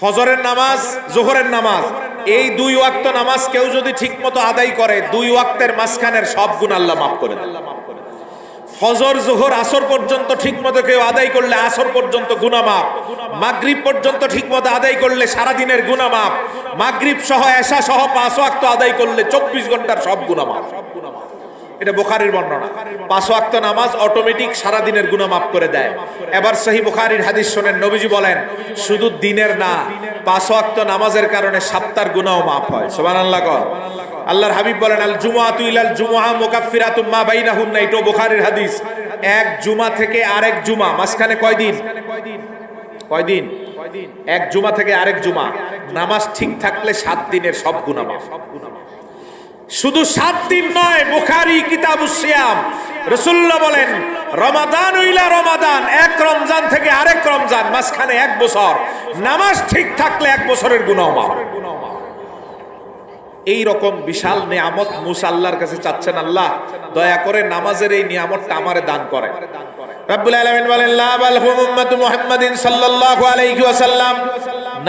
ফজরের নামাজ, জোহরের নামাজ, এই দুই ওয়াক্ত নামাজ কেউ যদি ঠিকমতো আদায় করে, দুই ওয়াক্তের মাঝখানের সব গুণ আল্লাহ মাফ করে। ফজর, জোহর, আসর পর্যন্ত ঠিকমতো কেউ আদায় করলে আসর পর্যন্ত গুনামাপ মাগরিব পর্যন্ত ঠিকমতো আদায় করলে সারাদিনের গুনামাপ মাগরিব সহ, এশা সহ পাঁচ ওয়াক্ত আদায় করলে চব্বিশ ঘণ্টার সব গুনামাপ এটা বোখারির বর্ণনা। পাঁচ ওয়াক্ত নামাজ অটোমেটিক সারাদিনের গুনাহ মাফ করে দেয়। এবার সহি বুখারীর হাদিস শোনেন, নবীজি বলেন, শুধু দিনের না, পাঁচ ওয়াক্ত নামাজের কারণে সপ্তাহের গুনাহও মাফ হয়। সুবহানাল্লাহ কর। আল্লাহর হাবিব বলেন, আল জুমআতু ইলাল জুমআ মুকাফফিরাতুম মা বাইনাহুন্না। এটাও বুখারীর হাদিস। এক জুমা থেকে আরেক জুমা, মাঝখানে কয়দিন কয়দিন এক জুমা থেকে আরেক জুমা। নামাজ ঠিক থাকলে সাত দিনের সব গুনাহ মাফ। শুধু সাত দিন নয়, বুখারি, কিতাব সিয়াম। রসুল্লাহ বলেন, রমাদান উইলা রমাদান, এক রমজান থেকে আরেক রমজান, মাঝখানে এক বছর। নামাজ ঠিক থাকলে এক বছরের মাফ। এই রকম বিশাল নিয়ামত মুসা আল্লাহর কাছে চাচ্ছেন আল্লাহ, দয়া করে নামাজের এই নিয়ামতটা আমারে দান করে রাব্বুল আলামিন বলেন, লা বাল উম্মাতু মুহাম্মাদিন সাল্লাল্লাহু আলাইহি ওয়াসাল্লাম।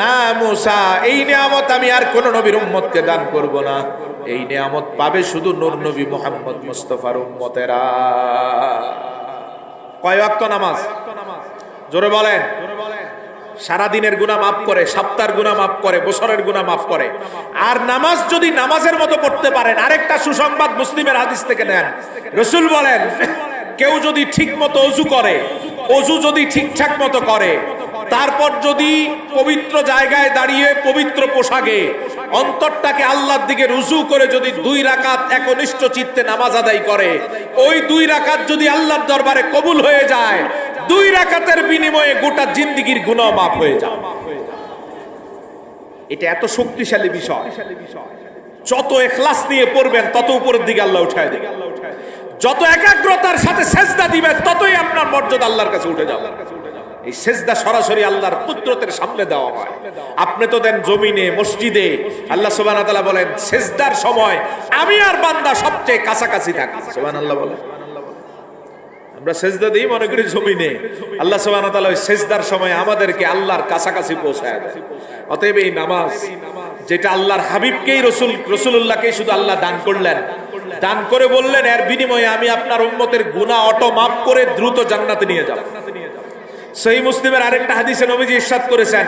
না মুসা, এই নিয়ামত আমি আর কোন নবীর উম্মতকে দান করব না। এই নিয়ামত পাবে শুধু নূর নবী মুহাম্মদ মুস্তাফার উম্মতেরা। কয় ওয়াক্ত নামাজ? জোরে বলেন। সারা দিনের গুণা মাফ করে, সপ্তাহের গুণা মাফ করে, বছরের গুণা মাফ করে। আর নামাজ যদি নামাজের মতো পড়তে পারেন, আরেকটা সুসংবাদ মুসলিমের হাদিস থেকে নেন। রসুল বলেন, কেউ যদি ঠিক মতো অজু করে, অজু যদি ঠিকঠাক মতো করে, তারপর যদি পবিত্র জায়গায় দাঁড়িয়ে পবিত্র পোশাকে অন্তরটাকে আল্লাহর দিকে রুজু করে যদি দুই রাকাত একনিষ্ঠ চিত্তে নামাজ আদায় করে, ওই দুই রাকাত যদি আল্লাহর দরবারে কবুল হয়ে যায়, দুই রাকাতের বিনিময়ে গোটা জিন্দিগির গুনাহ মাফ হয়ে যায় এটা এত শক্তিশালী বিষয়। যত এখলাস নিয়ে পড়বেন, তত উপরের দিকে আল্লাহ উঠায় দেবে। যত একাগ্রতার সাথে সেজদা দিবেন, ততই আপনার মর্যাদা আল্লাহর কাছে উঠে যাবে। এই সেজদা সরাসরি আল্লাহর পুত্রতের সামনে দেওয়া হয়। আপনি তো দেন জমিনে, মসজিদে। আল্লাহ তাআলা বলেন, সেজদার সময় আমি আর বান্দা সবচেয়ে কাছাকাছি থাকি। সুবহানাল্লাহ বলেন। আমরা সেজদা দিই মনে করি জমিনে। আল্লাহ তাআলা ওই সেজদার সময় আমাদেরকে আল্লাহর কাছাকাছি পৌঁছায় অতএব এই নামাজ, যেটা আল্লাহর হাবিবকেই, রসুল রসুল্লাহকে শুধু আল্লাহ দান করলেন। দান করে বললেন, এর বিনিময়ে আমি আপনার উম্মতের গুনাহ অটো মাফ করে দ্রুত জান্নাতে নিয়ে যাব। সেই মুসলিমের আরেকটা হাদিসে নবীজি ইরশাদ করেছেন।